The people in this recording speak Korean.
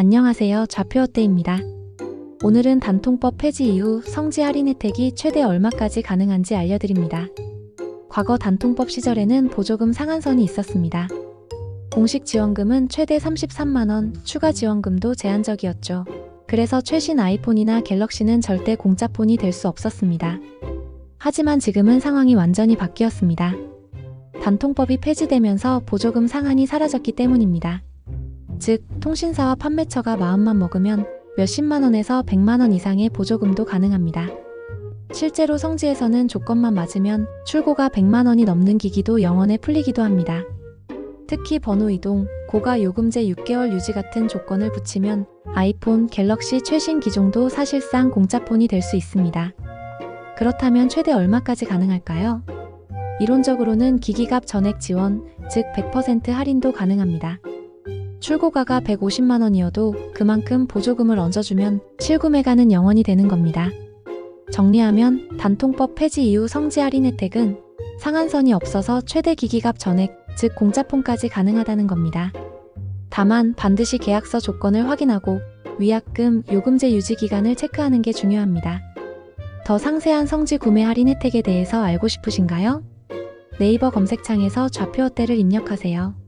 안녕하세요. 좌표어때입니다. 오늘은 단통법 폐지 이후 성지 할인 혜택이 최대 얼마까지 가능한지 알려드립니다. 과거 단통법 시절에는 보조금 상한선이 있었습니다. 공식 지원금은 최대 33만원, 추가 지원금도 제한적이었죠. 그래서 최신 아이폰이나 갤럭시는 절대 공짜폰이 될 수 없었습니다. 하지만 지금은 상황이 완전히 바뀌었습니다. 단통법이 폐지되면서 보조금 상한이 사라졌기 때문입니다. 즉, 통신사와 판매처가 마음만 먹으면 몇십만 원에서 백만 원 이상의 보조금도 가능합니다. 실제로 성지에서는 조건만 맞으면 출고가 100만 원이 넘는 기기도 영원에 풀리기도 합니다. 특히 번호 이동, 고가 요금제 6개월 유지 같은 조건을 붙이면 아이폰, 갤럭시 최신 기종도 사실상 공짜폰이 될 수 있습니다. 그렇다면 최대 얼마까지 가능할까요? 이론적으로는 기기값 전액 지원, 즉 100% 할인도 가능합니다. 출고가가 150만 원이어도 그만큼 보조금을 얹어주면 실구매가는 영원이 되는 겁니다. 정리하면 단통법 폐지 이후 성지 할인 혜택은 상한선이 없어서 최대 기기값 전액, 즉 공짜폰까지 가능하다는 겁니다. 다만 반드시 계약서 조건을 확인하고 위약금, 요금제 유지 기간을 체크하는 게 중요합니다. 더 상세한 성지 구매 할인 혜택에 대해서 알고 싶으신가요? 네이버 검색창에서 좌표 어때를 입력하세요.